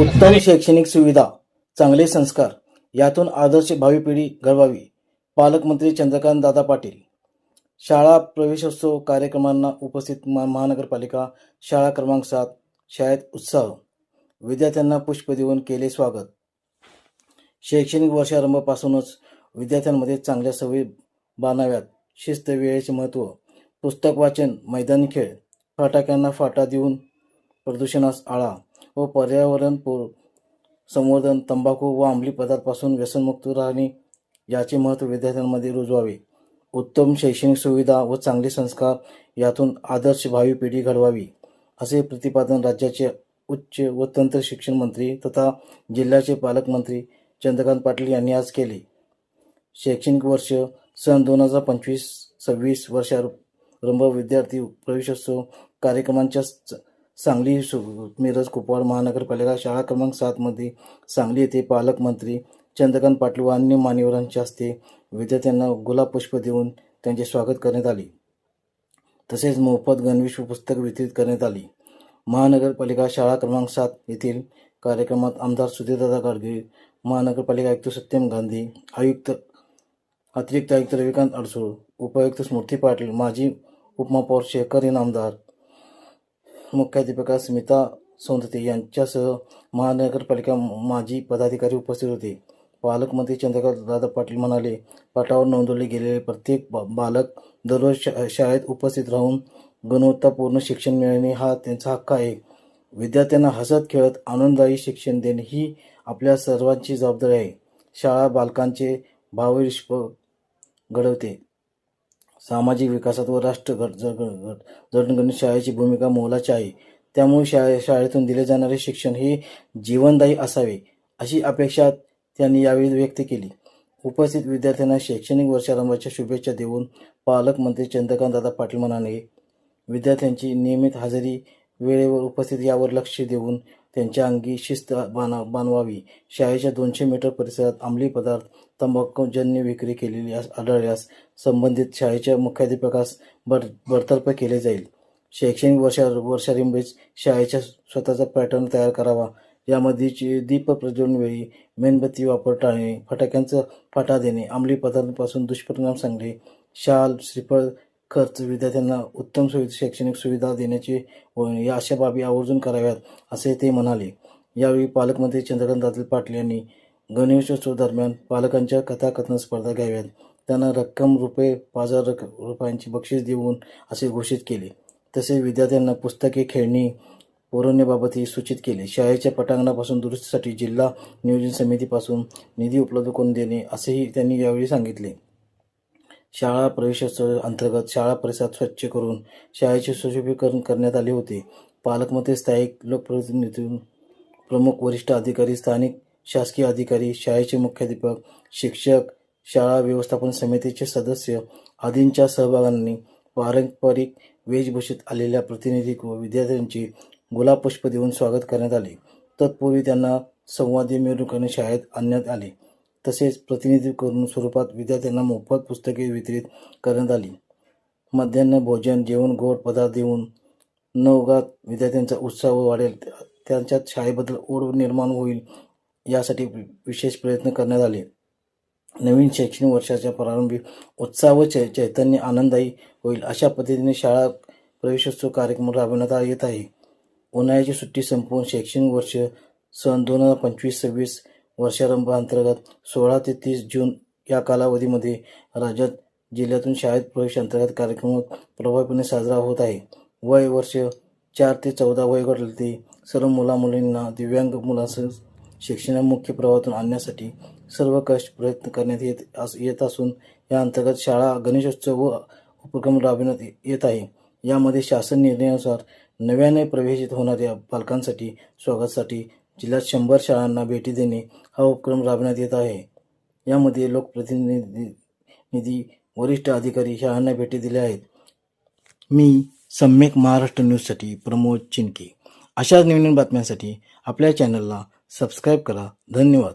उत्तम शैक्षणिक सुविधा चांगले संस्कार यातून आदर्श भावी पिढी घडवावी पालकमंत्री चंद्रकांत दादा पाटील. शाळा प्रवेशोत्सव कार्यक्रमांना उपस्थित महानगरपालिका शाळा क्रमांक सात शाळेत उत्साह. विद्यार्थ्यांना पुष्प देऊन केले स्वागत. शैक्षणिक वर्षारंभापासूनच विद्यार्थ्यांमध्ये चांगल्या सवयी बांधाव्यात. शिस्त वेळेचे महत्त्व पुस्तक वाचन मैदानी खेळ फटाक्यांना फाटा देऊन प्रदूषणास आळा व पर्यावरण संवर्धन तंबाखू व अंमली पदार्थापासून व्यसनमुक्त राहणे याचे महत्त्व विद्यार्थ्यांमध्ये रुजवावे. उत्तम शैक्षणिक सुविधा व चांगले संस्कार यातून आदर्श भावी पिढी घडवावी असे प्रतिपादन राज्याचे उच्च व तंत्र शिक्षण मंत्री तथा जिल्ह्याचे पालकमंत्री चंद्रकांत पाटील यांनी आज केले. शैक्षणिक वर्ष सन दोन हजार पंचवीस सव्वीस वर्षारंभ विद्यार्थी प्रवेशोत्सव कार्यक्रमांच्या सांगली सु- मिरज कुपवाड महानगरपालिका शाळा क्रमांक सातमध्ये सांगली येथे पालकमंत्री चंद्रकांत पाटील व अन्य मान्यवरांच्या हस्ते विद्यार्थ्यांना गुलाब पुष्प देऊन त्यांचे स्वागत करण्यात आले. तसेच मोफत गणवेश पुस्तक वितरित करण्यात आली. महानगरपालिका शाळा क्रमांक सात येथील कार्यक्रमात आमदार सुधीरदादा गाडगीळ महानगरपालिका आयुक्त सत्यम गांधी आयुक्त अतिरिक्त आयुक्त रविकांत अडसूळ उपायुक्त स्मृती पाटील माजी उपमहापौर शेखर इनामदार मुख्याध्यापिका स्मिता सोंदते यांच्यासह महानगरपालिका माजी पदाधिकारी उपस्थित होते. पालकमंत्री चंद्रकांत दादा पाटील म्हणाले पाठावर नोंदवले गेलेले प्रत्येक बा- बालक दररोज शा- शाळेत उपस्थित राहून गुणवत्तापूर्ण शिक्षण मिळणे हा त्यांचा हक्क आहे. विद्यार्थ्यांना हसत खेळत आनंददायी शिक्षण देणे ही आपल्या सर्वांची जबाबदारी आहे. शाळा बालकांचे भावविश्व घडवते. सामाजिक विकासात व राष्ट्र घड जडणघडणीत शाळेची भूमिका मोलाची आहे. त्यामुळे शाळे शाळेतून दिले जाणारे शिक्षण हे जीवनदायी असावे अशी अपेक्षा त्यांनी यावेळी व्यक्त केली. उपस्थित विद्यार्थ्यांना शैक्षणिक वर्षारंभाच्या शुभेच्छा देऊन पालकमंत्री चंद्रकांत दादा पाटील म्हणाले विद्यार्थ्यांची नियमित हजेरी वेळेवर उपस्थित यावर लक्ष देऊन त्यांच्या अंगी शिस्त बांधा बांधवावी. शाळेच्या दोनशे मीटर परिसरात अंमली पदार्थ तंबाखूजन्य विक्री केलेली आढळल्यास संबंधित शाळेच्या मुख्याध्यापकास बड बडतर्फ केले जाईल. शैक्षणिक वर्षा वर्षारंभीच शाळेच्या स्वतःचा पॅटर्न तयार करावा. यामध्ये जी- दीप प्रज्वलनवेळी मेणबत्ती वापर टाळणे फटाक्यांचा फाटा देणे अंमली पदार्थांपासून दुष्परिणाम सांगणे शाल श्रीफळ खर्च विद्यार्थ्यांना उत्तम सुवि शैक्षणिक सुविधा देण्याची व या अशा बाबी आवर्जून कराव्यात असे ते म्हणाले. यावेळी पालकमंत्री चंद्रकांत दादल पाटील यांनी गणेशोत्सव दरम्यान पालकांच्या कथाकथन स्पर्धा घ्याव्यात. त्यांना रक्कम रुपये पाच हजार रुपयांची बक्षीस देऊन असे घोषित केले. तसेच विद्यार्थ्यांना पुस्तके खेळणी पुरवण्याबाबतही सूचित केले. शाळेच्या पटांगणापासून दुरुस्तीसाठी जिल्हा नियोजन समितीपासून निधी उपलब्ध करून देणे असेही त्यांनी यावेळी सांगितले. शाळा प्रवेशोत्सव अंतर्गत शाळा परिसर स्वच्छ करून शाळेचे सुशोभीकरण करण्यात आले होते. पालकमध्ये स्थायिक लोकप्रतिनिधी प्रमुख वरिष्ठ अधिकारी स्थानिक शासकीय अधिकारी शाळेचे मुख्याध्यापक शिक्षक शाळा व्यवस्थापन समितीचे सदस्य आदींच्या सहभागांनी पारंपरिक वेशभूषेत आलेल्या प्रतिनिधी व विद्यार्थ्यांचे गुलाबपुष्प देऊन स्वागत करण्यात आले. तत्पूर्वी त्यांना संवादी मिरवणुकीने शाळेत आणण्यात आले. तसेच प्रतिनिधी करून स्वरूपात विद्यार्थ्यांना मोफत पुस्तके वितरित करण्यात आली. मध्यान्ह भोजन जेवण गोड पदार्थ देऊन नवगात विद्यार्थ्यांचा उत्साह वाढेल. त्यांच्यात शाळेबद्दल ओढ निर्माण होईल यासाठी विशेष प्रयत्न करण्यात आले. नवीन शैक्षणिक वर्षाच्या प्रारंभी उत्साह व चै चैतन्य आनंददायी होईल अशा पद्धतीने शाळा प्रवेशोत्सव कार्यक्रम राबविण्यात येत आहे. उन्हाळ्याची सुट्टी संपवून शैक्षणिक वर्ष सन दोन हजार पंचवीस सव्वीस वर्षारंभ अंतर्गत सोळा ते तीस जून या कालावधीमध्ये राज्यात जिल्ह्यातून शाळेत प्रवेश अंतर्गत कार्यक्रम प्रभावीपणे साजरा होत आहे. वय वर्ष चार ते चौदा वयोगटातील सर्व मुलामुलींना दिव्यांग मुलांसह शिक्षणा मुख्य प्रवाहातून आणण्यासाठी सर्व कष्ट प्रयत्न करण्यात येत अस येत असून या अंतर्गत शाळा गणेशोत्सव व उपक्रम राबविण्यात येत आहे. यामध्ये शासन निर्णयानुसार नव्याने प्रवेशित होणाऱ्या पालकांसाठी स्वागतासाठी जिल्ह्यात शंभर शाळांना भेटी देणे हा उपक्रम राबवण्यात येत आहे. यामध्ये लोकप्रतिनिधी निधी वरिष्ठ अधिकारी शाळांना भेटी दिल्या आहेत. मी सम्यक महाराष्ट्र न्यूजसाठी प्रमोद चिनके अशाच नवीन बातम्यांसाठी आपल्या चॅनलला सबस्क्राईब करा. धन्यवाद.